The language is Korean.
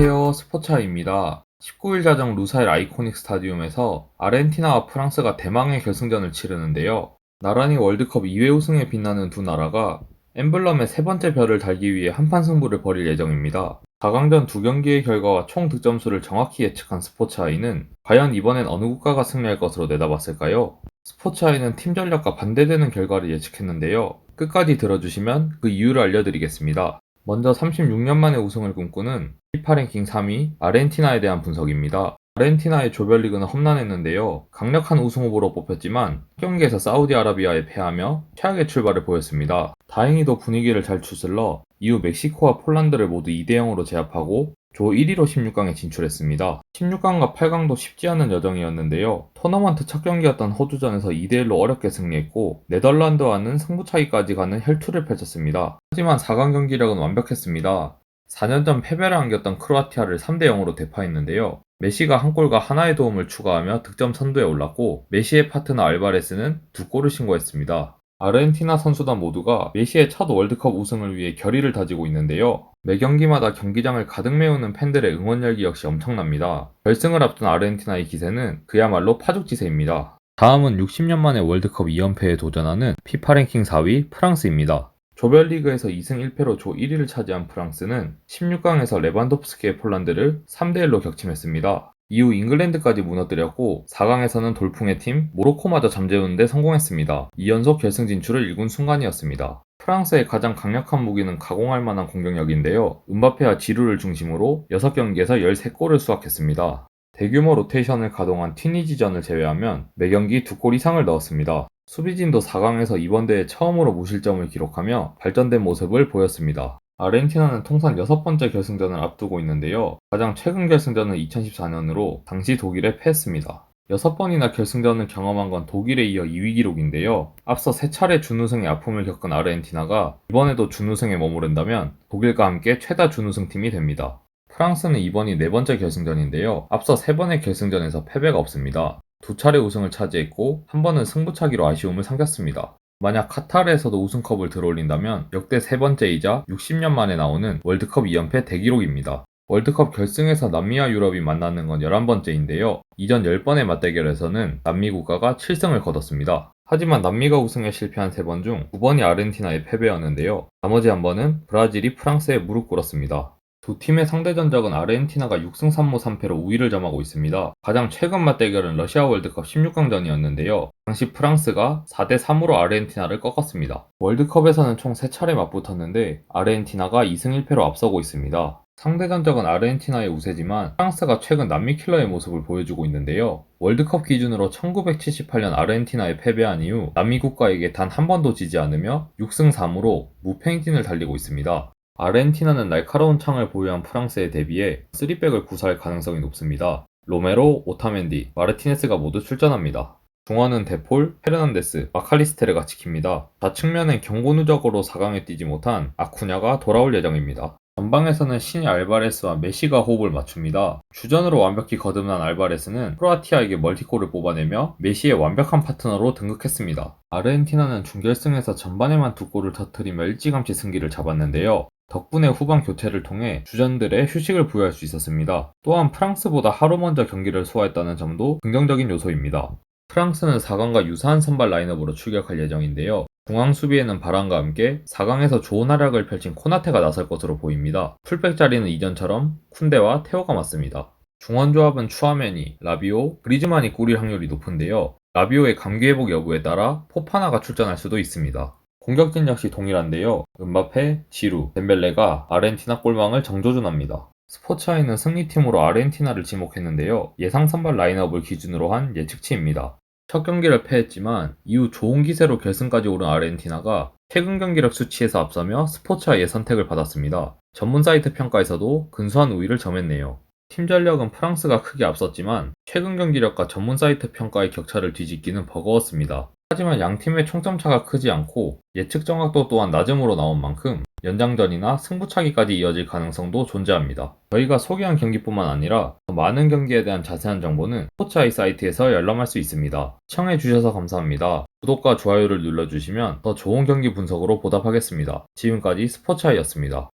안녕하세요. 스포츠아입니다. 19일 자정 루사일 아이코닉 스타디움에서 아르헨티나와 프랑스가 대망의 결승전을 치르는데요. 나란히 월드컵 2회 우승에 빛나는 두 나라가 엠블럼의 세 번째 별을 달기 위해 한판 승부를 벌일 예정입니다. 4강전 두 경기의 결과와 총 득점수를 정확히 예측한 스포츠아이는 과연 이번엔 어느 국가가 승리할 것으로 내다봤을까요? 스포츠아이는 팀 전략과 반대되는 결과를 예측했는데요. 끝까지 들어주시면 그 이유를 알려드리겠습니다. 먼저 36년 만에 우승을 꿈꾸는 피파 랭킹 3위 아르헨티나에 대한 분석입니다. 아르헨티나의 조별리그는 험난했는데요. 강력한 우승 후보로 뽑혔지만 경기에서 사우디아라비아에 패하며 최악의 출발을 보였습니다. 다행히도 분위기를 잘 추슬러 이후 멕시코와 폴란드를 모두 2대 0으로 제압하고 조 1위로 16강에 진출했습니다. 16강과 8강도 쉽지 않은 여정이었는데요. 토너먼트 첫 경기였던 호주전에서 2대1로 어렵게 승리했고 네덜란드와는 승부차기까지 가는 혈투를 펼쳤습니다. 하지만 4강 경기력은 완벽했습니다. 4년 전 패배를 안겼던 크로아티아를 3대 0으로 대파했는데요. 메시가 한 골과 하나의 도움을 추가하며 득점 선두에 올랐고 메시의 파트너 알바레스는 두 골을 신고했습니다. 아르헨티나 선수단 모두가 메시의 첫 월드컵 우승을 위해 결의를 다지고 있는데요. 매 경기마다 경기장을 가득 메우는 팬들의 응원 열기 역시 엄청납니다. 결승을 앞둔 아르헨티나의 기세는 그야말로 파죽지세입니다. 다음은 60년 만에 월드컵 2연패에 도전하는 피파 랭킹 4위 프랑스입니다. 조별리그에서 2승 1패로 조 1위를 차지한 프랑스는 16강에서 레반도프스키의 폴란드를 3대1로 격침했습니다. 이후 잉글랜드까지 무너뜨렸고 4강에서는 돌풍의 팀 모로코마저 잠재우는데 성공했습니다. 2연속 결승 진출을 일군 순간이었습니다. 프랑스의 가장 강력한 무기는 가공할 만한 공격력인데요. 은바페와 지루를 중심으로 6경기에서 13골을 수확했습니다. 대규모 로테이션을 가동한 튀니지전을 제외하면 매경기 2골 이상을 넣었습니다. 수비진도 4강에서 이번 대회 처음으로 무실점을 기록하며 발전된 모습을 보였습니다. 아르헨티나는 통산 여섯 번째 결승전을 앞두고 있는데요. 가장 최근 결승전은 2014년으로 당시 독일에 패했습니다. 여섯 번이나 결승전을 경험한 건 독일에 이어 2위 기록인데요. 앞서 세 차례 준우승의 아픔을 겪은 아르헨티나가 이번에도 준우승에 머무른다면 독일과 함께 최다 준우승팀이 됩니다. 프랑스는 이번이 네 번째 결승전인데요. 앞서 세 번의 결승전에서 패배가 없습니다. 두 차례 우승을 차지했고 한 번은 승부차기로 아쉬움을 삼겼습니다. 만약 카타르에서도 우승컵을 들어올린다면 역대 세 번째이자 60년 만에 나오는 월드컵 2연패 대기록입니다. 월드컵 결승에서 남미와 유럽이 만나는 건 11번째인데요. 이전 10번의 맞대결에서는 남미 국가가 7승을 거뒀습니다. 하지만 남미가 우승에 실패한 3번 중 2번이 아르헨티나의 패배였는데요. 나머지 한 번은 브라질이 프랑스에 무릎 꿇었습니다. 두 팀의 상대 전적은 아르헨티나가 6승 3무 3패로 우위를 점하고 있습니다. 가장 최근 맞대결은 러시아 월드컵 16강전이었는데요. 당시 프랑스가 4대 3으로 아르헨티나를 꺾었습니다. 월드컵에서는 총 3차례 맞붙었는데 아르헨티나가 2승 1패로 앞서고 있습니다. 상대 전적은 아르헨티나의 우세지만 프랑스가 최근 남미 킬러의 모습을 보여주고 있는데요. 월드컵 기준으로 1978년 아르헨티나에 패배한 이후 남미 국가에게 단 한 번도 지지 않으며 6승 3무로 무패 행진을 달리고 있습니다. 아르헨티나는 날카로운 창을 보유한 프랑스에 대비해 3백을 구사할 가능성이 높습니다. 로메로, 오타멘디, 마르티네스가 모두 출전합니다. 중원은 데폴, 페르난데스, 마칼리스테르가 지킵니다. 좌측면엔 경고 누적으로 4강에 뛰지 못한 아쿠냐가 돌아올 예정입니다. 전방에서는 신이 알바레스와 메시가 호흡을 맞춥니다. 주전으로 완벽히 거듭난 알바레스는 크로아티아에게 멀티골을 뽑아내며 메시의 완벽한 파트너로 등극했습니다. 아르헨티나는 준결승에서 전반에만 두 골을 터뜨리며 일찌감치 승기를 잡았는데요. 덕분에 후반 교체를 통해 주전들의 휴식을 부여할 수 있었습니다. 또한 프랑스보다 하루 먼저 경기를 소화했다는 점도 긍정적인 요소입니다. 프랑스는 4강과 유사한 선발 라인업으로 출격할 예정인데요. 중앙 수비에는 바람과 함께 4강에서 좋은 활약을 펼친 코나테가 나설 것으로 보입니다. 풀백 자리는 이전처럼 쿤데와 테오가 맞습니다. 중원 조합은 추아메니, 라비오, 그리즈만이 꾸릴 확률이 높은데요. 라비오의 감기 회복 여부에 따라 포파나가 출전할 수도 있습니다. 공격진 역시 동일한데요. 은바페, 지루, 덴벨레가 아르헨티나 골망을 정조준합니다. 스포츠아이는 승리팀으로 아르헨티나를 지목했는데요. 예상 선발 라인업을 기준으로 한 예측치입니다. 첫 경기를 패했지만 이후 좋은 기세로 결승까지 오른 아르헨티나가 최근 경기력 수치에서 앞서며 스포츠아이의 선택을 받았습니다. 전문 사이트 평가에서도 근소한 우위를 점했네요. 팀 전력은 프랑스가 크게 앞섰지만 최근 경기력과 전문 사이트 평가의 격차를 뒤집기는 버거웠습니다. 하지만 양 팀의 총점 차가 크지 않고 예측 정확도 또한 낮음으로 나온 만큼 연장전이나 승부차기까지 이어질 가능성도 존재합니다. 저희가 소개한 경기뿐만 아니라 더 많은 경기에 대한 자세한 정보는 스포츠아이 사이트에서 열람할 수 있습니다. 시청해주셔서 감사합니다. 구독과 좋아요를 눌러주시면 더 좋은 경기 분석으로 보답하겠습니다. 지금까지 스포츠아이였습니다.